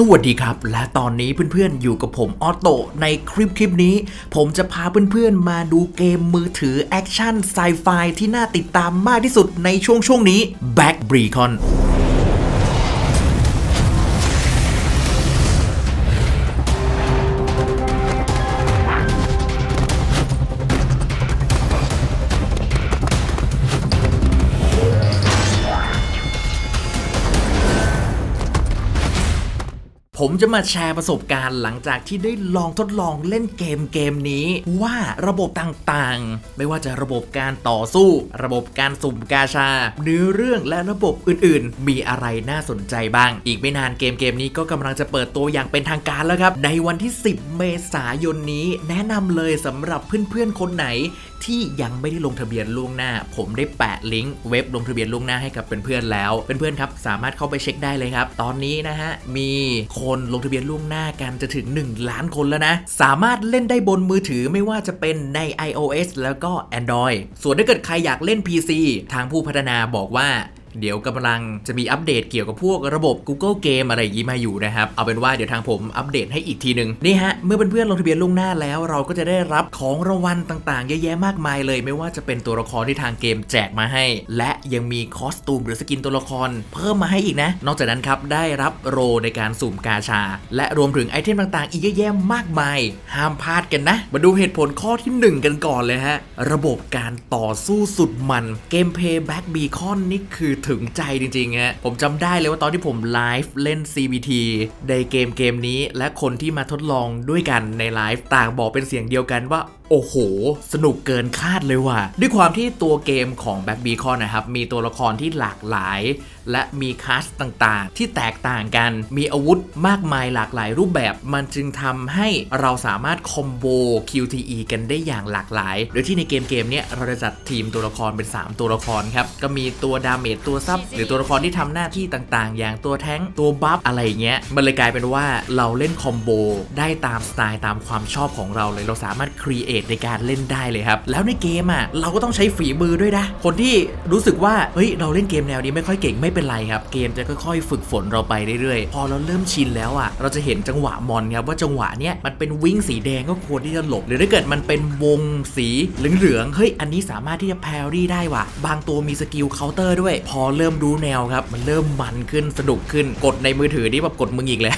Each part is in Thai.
สวัสดีครับ และตอนนี้เพื่อนๆอยู่กับผมออโตในคลิปคลิปนี้ ผมจะพาเพื่อนๆมาดูเกมมือถือแอคชั่นไซไฟที่น่าติดตามมากที่สุดในช่วงช่วงนี้ Back b r e c o n ผมจะมาแชร์ประสบการณ์หลังจากที่ได้ลองทดลองเล่นเกมเกมนี้ ว่าระบบต่างๆ ไม่ว่าจะระบบการต่อสู้ ระบบการสุ่มกาชา เนื้อเรื่องและระบบอื่นๆ มีอะไรน่าสนใจบ้าง อีกไม่นานเกมเกมนี้ก็กำลังจะเปิดตัวอย่างเป็นทางการแล้วครับ ในวันที่ 10 เมษายนนี้ แนะนำเลยสำหรับเพื่อนๆคนไหนที่ยังไม่ได้ลงทะเบียนล่วงหน้า ผมได้แปะลิงก์เว็บลงทะเบียนล่วงหน้าให้กับเพื่อนๆแล้วเพื่อนๆครับสามารถเข้าไปเช็คได้เลยครับ ตอนนี้นะฮะมีคนลงทะเบียนล่วงหน้ากันจะถึง 1 ล้านคนแล้วนะ สามารถเล่นได้บนมือถือไม่ว่าจะเป็นใน iOS แล้วก็ Android ส่วนถ้าเกิดใครอยากเล่น PC ทางผู้พัฒนาบอกว่า เดี๋ยวกำลังจะมีอัปเดตเกี่ยวกับพวกระบบ Google Game อะไรอย่างนี้มาอยู่นะครับ เอาเป็นว่าเดี๋ยวทางผมอัปเดตให้อีกทีหนึ่งนี่ฮะ เมื่อเพื่อนๆลงทะเบียนล่วงหน้าแล้ว เราก็จะได้รับของรางวัลต่างๆ เยอะแยะมากมายเลย ไม่ว่าจะเป็นตัวละครที่ทางเกมแจกมาให้ และยังมีคอสตูมหรือสกินตัวละคร เพิ่มมาให้อีกนะ นอกจากนั้นครับได้รับโรในการสุ่มกาชา และรวมถึงไอเทมต่างๆ อีกเยอะแยะมากมาย ห้ามพลาดกันนะ มาดูเหตุผลข้อที่ 1 กันก่อนเลยฮะ ระบบการต่อสู้สุดมันเกมเพย์แบ็กบีคอนนี่คือถึงใจจริงๆฮะผมจำได้เลยว่าตอนที่ผมไลฟ์เล่น CBT ในเกมเกมนี้ และคนที่มาทดลองด้วยกันในไลฟ์ต่างบอกเป็นเสียงเดียวกันว่าโอ้โห สนุกเกินคาดเลยว่ะ ด้วยความที่ตัวเกมของ Back Beacon นะครับ มีตัวละครที่หลากหลาย และมีคลาสต่างๆ ที่แตกต่างกัน มีอาวุธมากมายหลากหลายรูปแบบ มันจึงทำให้เราสามารถคอมโบ QTE กันได้อย่างหลากหลาย โดยที่ในเกมเกมเนี้ยเราจะจัดทีมตัวละครเป็น 3 ตัวละครครับ ก็มีตัวดาเมจตัวซับหรือตัวละครที่ทำหน้าที่ต่างๆ อย่างตัวแท้งตัวบัฟอะไรอย่างเงี้ย มันเลยกลายเป็นว่าเราเล่นคอมโบได้ตามสไตล์ตามความชอบของเราเลย เราสามารถครีเอทในการเล่นได้เลยครับ แล้วในเกมอะเราก็ต้องใช้ฝีมือด้วยนะ คนที่รู้สึกว่าเฮ้ยเราเล่นเกมแนวนี้ไม่ค่อยเก่งไม่เป็นไรครับ เกมจะค่อยๆ ฝึกฝนเราไปเรื่อยๆ พอเราเริ่มชินแล้วอะเราจะเห็นจังหวะมอนครับว่าจังหวะเนี้ยมันเป็นวิ่งสีแดงก็ควรที่จะหลบ หรือถ้าเกิดมันเป็นวงสีเหลืองๆเฮ้ยอันนี้สามารถที่จะแพรรี่ได้ว่ะบางตัวมีสกิลเคาน์เตอร์ด้วย พอเริ่มรู้แนวครับมันเริ่มมันขึ้นสนุกขึ้นกดในมือถือนี่แบบกดมึงอีกแล้ว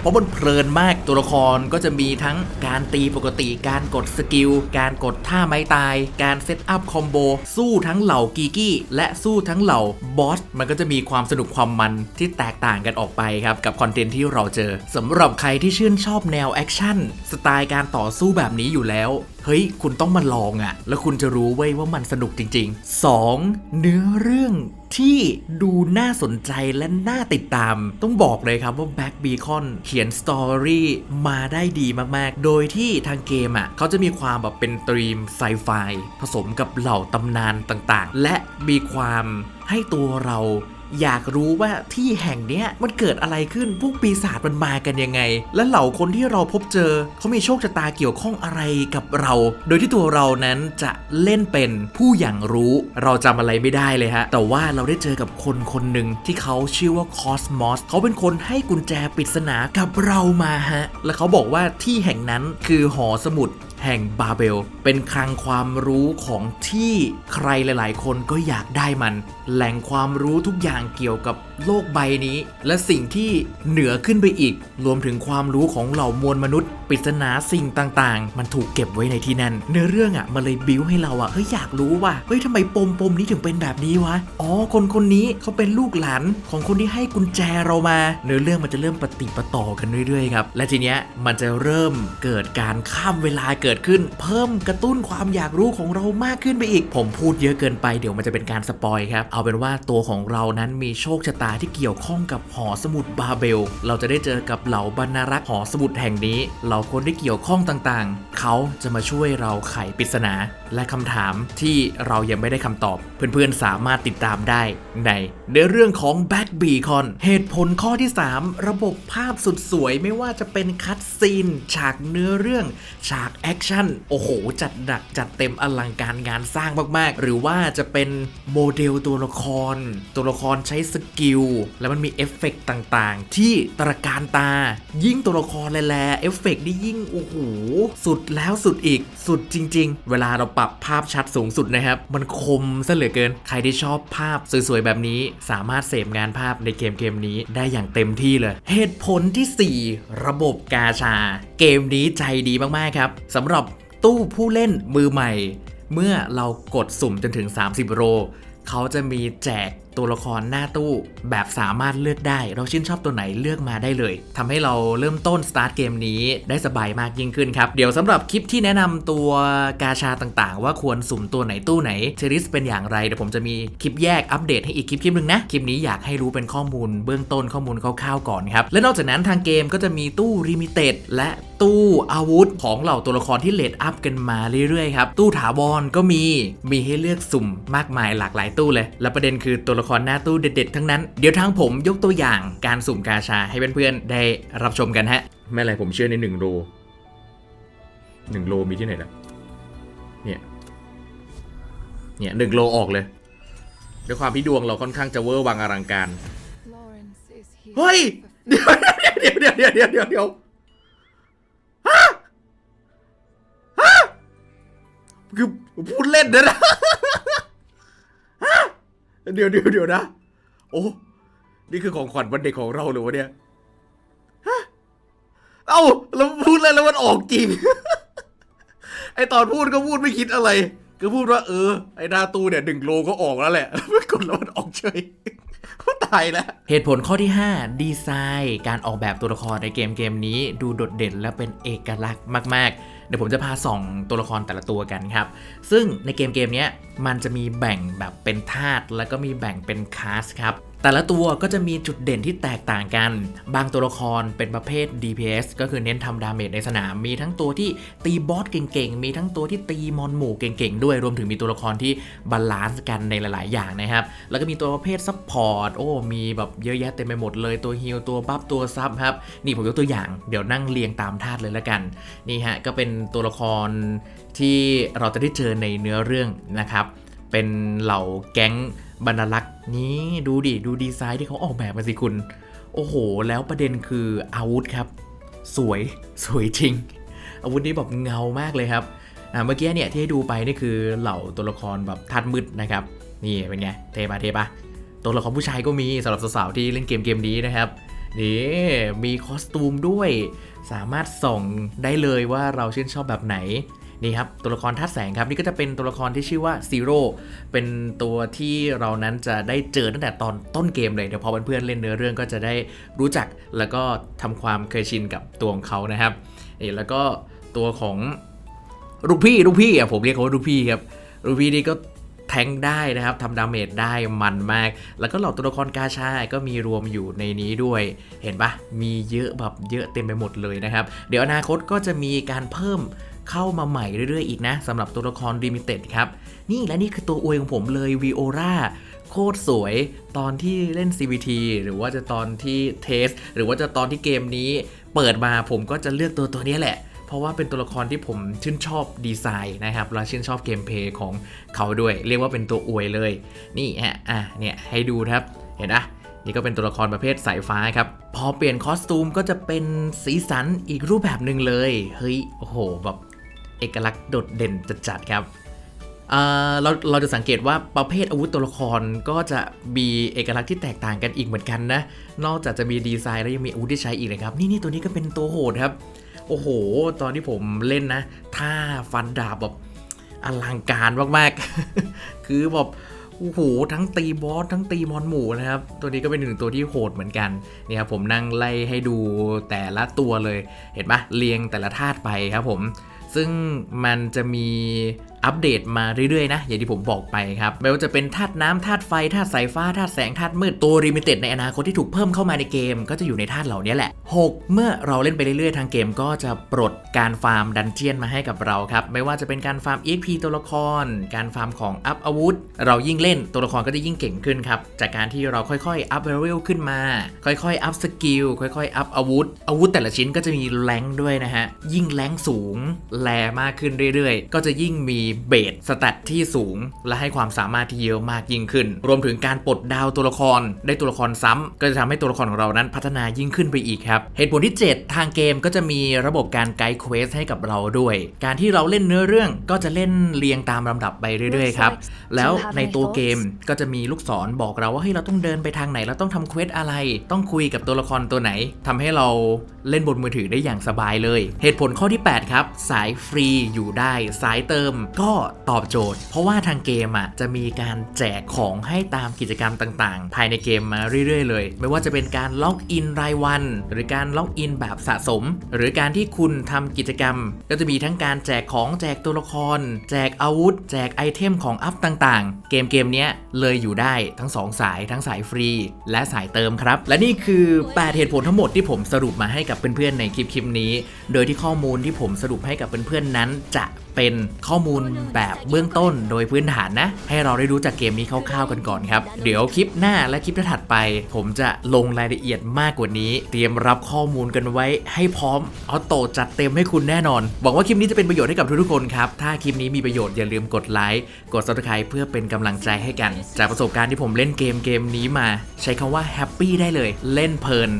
เพราะมันเพลินมากตัวละครก็จะมีทั้งการตีปกติ การกดสกิล การกดท่าไม้ตาย การเซตอัพคอมโบสู้ทั้งเหล่ากีกี้ และสู้ทั้งเหล่าบอสมันก็จะมีความสนุกความมันที่แตกต่างกันออกไปครับ กับคอนเทนต์ที่เราเจอสำหรับใครที่ชื่นชอบแนวแอคชั่นสไตล์การต่อสู้แบบนี้อยู่แล้วเฮ้ย คุณต้องมาลองอะ่ะ แล้วคุณจะรู้เว้ยว่ามันสนุกจริง ๆ 2. เนื้อเรื่อง ที่ดูน่าสนใจและน่าติดตาม ต้องบอกเลยครับว่า Back Beacon เขียนสตอรี่มาได้ดีมาก ๆ โดยที่ทางเกมอะเขาจะมีความแบบเป็นตรีมไซไฟผสมกับเหล่าตำนานต่างๆ และมีความให้ตัวเรา อยากรู้ว่าที่แห่งเนี้ยมันเกิดอะไรขึ้นพวกปีศาจมันมากันยังไง และเหล่าคนที่เราพบเจอเขามีโชคชะตาเกี่ยวข้องอะไรกับเรา โดยที่ตัวเรานั้นจะเล่นเป็นผู้อย่างรู้เราจำอะไรไม่ได้เลยฮะ แต่ว่าเราได้เจอกับคนคนหนึ่งที่เขาชื่อว่าคอสมอสเขาเป็นคนให้กุญแจปริศนากับเรามาฮะ และเขาบอกว่าที่แห่งนั้นคือหอสมุด แห่งบาเบล เป็นคลังความรู้ของที่ใครหลาย ๆ คนก็อยากได้มัน แหล่งความรู้ทุกอย่างเกี่ยวกับ โลกใบนี้ และสิ่งที่เหนือขึ้นไปอีก รวมถึงความรู้ของเหล่ามวลมนุษย์ ปริศนาสิ่งต่างๆ มันถูกเก็บไว้ในที่นั่น เนื้อเรื่องอะมันเลยบิ้วให้เราอะเฮ้ยอยากรู้ว่าเฮ้ยทำไมปมปมนี้ถึงเป็นแบบนี้วะอ๋อคนคนนี้เขาเป็นลูกหลานของคนที่ให้กุญแจเรามา เนื้อเรื่องมันจะเริ่มปฏิปต่อกันเรื่อยๆครับและทีเนี้ยมันจะเริ่มเกิดการข้ามเวลาเกิดขึ้น เพิ่มกระตุ้นความอยากรู้ของเรามากขึ้นไปอีก ผมพูดเยอะเกินไปเดี๋ยวมันจะเป็นการสปอยครับเอาเป็นว่าตัวของเรานั้นมีโชคชะตาที่เกี่ยวข้องกับหอสมุดบาเบล เราจะได้เจอกับเหล่าบรรณารักษ์หอสมุดแห่งนี้ เหล่าคนที่เกี่ยวข้องต่างๆ เขาจะมาช่วยเราไขปริศนา และคำถามที่เรายังไม่ได้คำตอบ เพื่อนๆสามารถติดตามได้ในเนื้อเรื่องของ Back Beacon เหตุผลข้อที่ 3 ระบบภาพสุดสวยไม่ว่าจะเป็นคัตซีนฉากเนื้อเรื่อง ฉากแอคชั่น โอ้โห จัดหนักจัดเต็มอลังการงานสร้างมากๆ หรือว่าจะเป็นโมเดลตัวละคร ตัวละครใช้สกิลดูแล้วมันมีเอฟเฟกต์ต่างๆ ที่ตระการตา ยิ่งตัวละครแลๆเอฟเฟกต์นี่ยิ่งโอ้โหสุดแล้วสุดอีกสุดจริง ๆ เวลาเราปรับภาพชัดสูงสุดนะครับ มันคมซะเหลือเกิน ใครที่ชอบภาพสวยๆแบบนี้สามารถเสพงานภาพในเกมเกมนี้ได้อย่างเต็มที่เลย เหตุผลที่ 4 ระบบกาชา เกมนี้ใจดีมากๆครับสำหรับตู้ผู้เล่นมือใหม่ เมื่อเรากดสุ่มจนถึง 30 โรเขาจะมีแจก ตัวละครหน้าตู้แบบสามารถเลือกได้ เราชื่นชอบตัวไหนเลือกมาได้เลยทำให้เราเริ่มต้นสตาร์ทเกมนี้ได้สบายมากยิ่งขึ้นครับ เดี๋ยวสำหรับคลิปที่แนะนำตัวกาชาต่างๆ ว่าควรสุ่มตัวไหนตู้ไหนเทริสเป็นอย่างไรเดี๋ยวผมจะมีคลิปแยกอัปเดตให้อีกคลิปคลิปหนึ่งนะ คลิปนี้อยากให้รู้เป็นข้อมูลเบื้องต้นข้อมูลคร่าวๆก่อนครับและนอกจากนั้นทางเกมก็จะมีตู้ลิมิเต็ดและ ตู้อาวุธของเหล่าตัวละครที่เลดอัพกันมาเรื่อยๆครับ ตู้ถาวรก็มีมีให้เลือกสุ่มมากมายหลากหลายตู้เลย และประเด็นคือตัวละครหน้าตู้เด็ดๆ ทั้งนั้น เดี๋ยวทางผมยกตัวอย่างการสุ่มกาชาให้เพื่อนๆได้รับชมกันฮะไม่อะไรผมเชื่อในหนึ่งโลหนึ่งโลมีที่ไหนล่ะเนี่ยเนี่ยหนึ่งโลออกเลยด้วยความที่ดวงเราค่อนข้างจะเวอร์วังอลังการ Florence is here. เฮ้ย เดี๋ยวเดี๋ยวเดี๋ยวเดี๋ยวเดี๋ยว คือพูดเล่นนะนะเดี๋ยวเดี๋ยวเดี๋ยวนะ โอ้ นี่คือของขวัญวันเด็กของเราหรือวะเนี่ยเอ้าแล้วพูดเล่นแล้วมันออกจริง ไอตอนพูดก็พูดไม่คิดอะไร ก็พูดว่าเออ ไอหน้าตู้เนี่ยหนึ่งโลก็ออกแล้วแหละไม่กดแล้วมันออกเฉยายแล้วเหตุผลข้อที่ 5 ดีไซน์ การออกแบบตัวละครในเกมเกมนี้ดูโดดเด่นและเป็นเอกลักษณ์มาก ๆเดี๋ยวผมจะพาส่องตัวละครแต่ละตัวกันครับ ซึ่งในเกมเกมนี้มันจะมีแบ่งแบบเป็นธาตุแล้วก็มีแบ่งเป็นคลาสครับ แต่ละตัวก็จะมีจุดเด่นที่แตกต่างกัน บางตัวละครเป็นประเภท DPS ก็คือเน้นทำดาเมจในสนาม มีทั้งตัวที่ตีบอสเก่งๆ มีทั้งตัวที่ตีมอนหมู่เก่งๆ ด้วย รวมถึงมีตัวละครที่บาลานซ์กันในหลายๆ อย่างนะครับ แล้วก็มีตัวประเภทซัพพอร์ต โอ้ มีแบบเยอะแยะเต็มไปหมดเลย ตัวฮิลตัวบัฟตัวซับครับ นี่ผมยกตัวอย่าง เดี๋ยวนั่งเรียงตามธาตุเลยละกัน นี่ฮะ ก็เป็นตัวละครที่เราจะได้เจอในเนื้อเรื่องนะครับ เป็นเหล่าแก๊ง บรรลักษ์นี้ดูดิ ดูดีไซน์ที่เขาออกแบบมาสิคุณ โอ้โห แล้วประเด็นคืออาวุธครับ สวยสวยจริง อาวุธนี้แบบเงามากเลยครับเมื่อกี้เนี่ยที่ให้ดูไปนี่คือเหล่าตัวละครแบบธาตุมืดนะครับ นี่เป็นไง เทปะเทปะตัวละครผู้ชายก็มีสำหรับสาวๆที่เล่นเกมเกมนี้นะครับนี่มีคอสตูมด้วย สามารถส่งได้เลยว่าเราชื่นชอบแบบไหน นี่ครับตัวละครธาตุแสงครับนี่ก็จะเป็นตัวละครที่ชื่อว่าซีโร่เป็นตัวที่เรานั้นจะได้เจอตั้งแต่ตอนต้นเกมเลยเดี๋ยวพอเพื่อนๆเล่นเนื้อเรื่องก็จะได้รู้จักแล้วก็ทำความเคยชินกับตัวของเขานะครับนี่แล้วก็ตัวของลูกพี่ลูกพี่อะผมเรียกเขาว่าลูกพี่ครับลูกพี่นี่ก็แทงได้นะครับทำดาเมจได้มันมาก แล้วก็เหล่าตัวละครกาชาก็มีรวมอยู่ในนี้ด้วย เห็นปะมีเยอะแบบเยอะเต็มไปหมดเลยนะครับ เดี๋ยวอนาคตก็จะมีการเพิ่ม เข้ามาใหม่เรื่อยๆอีกนะสำหรับตัวละครลิมิเต็ดครับ นี่และนี่คือตัวอวยของผมเลยวีโอราโคตรสวยตอนที่เล่น CVT หรือว่าจะตอนที่เทส หรือว่าจะตอนที่เกมนี้ เปิดมาผมก็จะเลือกตัวตัวนี้แหละ เพราะว่าเป็นตัวละครที่ผมชื่นชอบดีไซน์นะครับ และชื่นชอบเกมเพย์ของเขาด้วย เรียกว่าเป็นตัวอวยเลย นี่ฮะอะเนี่ยให้ดูครับเห็นนะนี่ก็เป็นตัวละครประเภทสายฟ้าครับ พอเปลี่ยนคอสตูมก็จะเป็นสีสันอีกรูปแบบหนึ่งเลย เฮ้ย โอ้โห แบบ เอกลักษณ์โดดเด่นจัดๆครับเเราเราจะสังเกตว่าประเภทอาวุธตัวละครก็จะมีเอกลักษณ์ที่แตกต่างกันอีกเหมือนกันนะ นอกจากจะมีดีไซน์แล้วยังมีอาวุธที่ใช้อีกเลยครับ นี่นี่ตัวนี้ก็เป็นตัวโหดครับ โอ้โห ตอนที่ผมเล่นนะท่าฟันดาบแบบอลังการมากๆ คือแบบโอ้โหทั้งตีบอสทั้งตีมอนหมูนะครับ ตัวนี้ก็เป็นหนึ่งตัวที่โหดเหมือนกันนี่ครับผมนั่งไล่ให้ดูแต่ละตัวเลย เห็นปะเรียงแต่ละธาตุไปครับผม ซึ่งมันจะมี อัปเดตมาเรื่อยๆนะอย่างที่ผมบอกไปครับไม่ว่าจะเป็นธาตุน้ำธาตุไฟธาตุสายฟ้าธาตุแสงธาตุมืดตัวริมิเต็ดในอนาคตที่ถูกเพิ่มเข้ามาในเกม ก็จะอยู่ในธาตุเหล่านี้แหละ 6 เมื่อเราเล่นไปเรื่อยๆทางเกมก็จะปลดการฟาร์มดันเจียนมาให้กับเราครับไม่ว่าจะเป็นการฟาร์ม EXP ตัวละคร การฟาร์มของอัพอาวุธ เรายิ่งเล่นตัวละครก็จะยิ่งเก่งขึ้นครับจากการที่เราค่อยๆอัพเลเวลขึ้นมา ค่อยๆอัพสกิลค่อยๆอัพอาวุธ อาวุธแต่ละชิ้นก็จะมีแรงด้วยนะฮะยิ่งแรงสูงแรมากขึ้นเรื่อยๆ ก็จะยิ่งมีเบสสแตทที่สูง และให้ความสามารถที่เยอะมากยิ่งขึ้น รวมถึงการปลดดาวตัวละคร ได้ตัวละครซ้ำก็จะทำให้ตัวละครของเรานั้นพัฒนายิ่งขึ้นไปอีกครับ เหตุผลที่ 7 ทางเกมก็จะมีระบบการไกด์เควสให้กับเราด้วย การที่เราเล่นเนื้อเรื่องก็จะเล่นเรียงตามลำดับไปเรื่อยๆครับ แล้วในตัวเกมก็จะมีลูกศรบอกเราว่าเฮ้ยเราต้องเดินไปทางไหนเราต้องทำเควสอะไร ต้องคุยกับตัวละครตัวไหนทำให้เราเล่นบนมือถือได้อย่างสบายเลย เหตุผลข้อที่ 8 ครับ สายฟรีอยู่ได้ สายเติมก็ตอบโจทย์ เพราะว่าทางเกมอะจะมีการแจกของให้ตามกิจกรรมต่างๆ ภายในเกมมาเรื่อยๆ เลย ไม่ว่าจะเป็นการล็อกอินรายวัน หรือการล็อกอินแบบสะสม หรือการที่คุณทำกิจกรรม ก็จะมีทั้งการแจกของแจกตัวละคร แจกอาวุธ แจกไอเทมของอัพต่างๆ เกมเกมเนี้ยเลยอยู่ได้ทั้ง 2 สายทั้งสายฟรี และสายเติมครับ และนี่คือ 8 เหตุผลทั้งหมดที่ผมสรุปมาให้กับเพื่อนๆในคลิปคลิปนี้ โดยที่ข้อมูลที่ผมสรุปให้กับเพื่อนๆนั้นจะ เป็นข้อมูลแบบเบื้องต้นโดยพื้นฐานนะ ให้เราได้รู้จักเกมนี้คร่าวๆกันก่อนครับ เดี๋ยวคลิปหน้าและคลิปถัดไป ผมจะลงรายละเอียดมากกว่านี้ เตรียมรับข้อมูลกันไว้ให้พร้อมออโตจัดเต็มให้คุณแน่นอนหวังว่าคลิปนี้จะเป็นประโยชน์ให้กับทุกๆคนครับถ้าคลิปนี้มีประโยชน์อย่าลืมกดไลค์กด subscribe เพื่อเป็นกำลังใจให้กัน จากประสบการณ์ที่ผมเล่นเกมเกมนี้มา ใช้คำว่าแฮปปี้ได้เลย เล่นเพลิน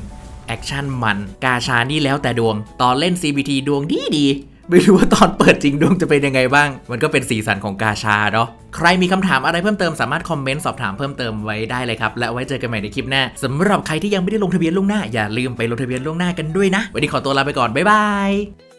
แอคชั่นมัน กาชานี่แล้วแต่ดวง ตอนเล่น CBT ดวงดีดี ไม่รู้ว่าตอนเปิดจริงดวงจะเป็นยังไงบ้าง มันก็เป็นสีสันของกาชาเนาะ ใครมีคำถามอะไรเพิ่มเติมสามารถคอมเมนต์สอบถามเพิ่มเติมไว้ได้เลยครับ และไว้เจอกันใหม่ในคลิปหน้าสำหรับใครที่ยังไม่ได้ลงทะเบียนล่วงหน้าอย่าลืมไปลงทะเบียนล่วงหน้ากันด้วยนะ วันนี้ขอตัวลาไปก่อน บ๊ายบาย